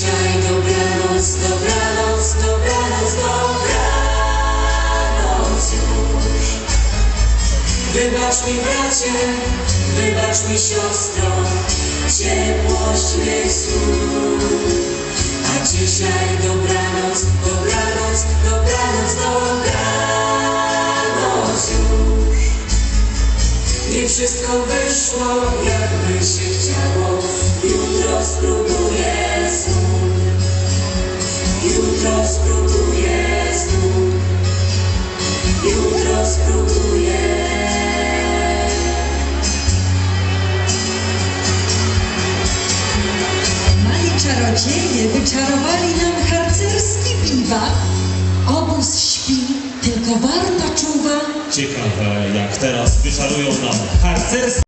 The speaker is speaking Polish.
dzisiaj dobranoc, dobranoc, dobranoc, dobranoc. Już Wybacz mi bracie, wybacz mi siostro Ciepłość mych A dzisiaj dobranoc, dobranoc, dobranoc, dobranoc. Już Nie wszystko wyszło jakby się chciało Jutro spróbuję znów Jutro spróbuję Mali czarodzieje wyczarowali nam harcerski biwak. Obóz śpi, tylko warta czuwa. Ciekawe, jak teraz wyczarują nam harcerstwo.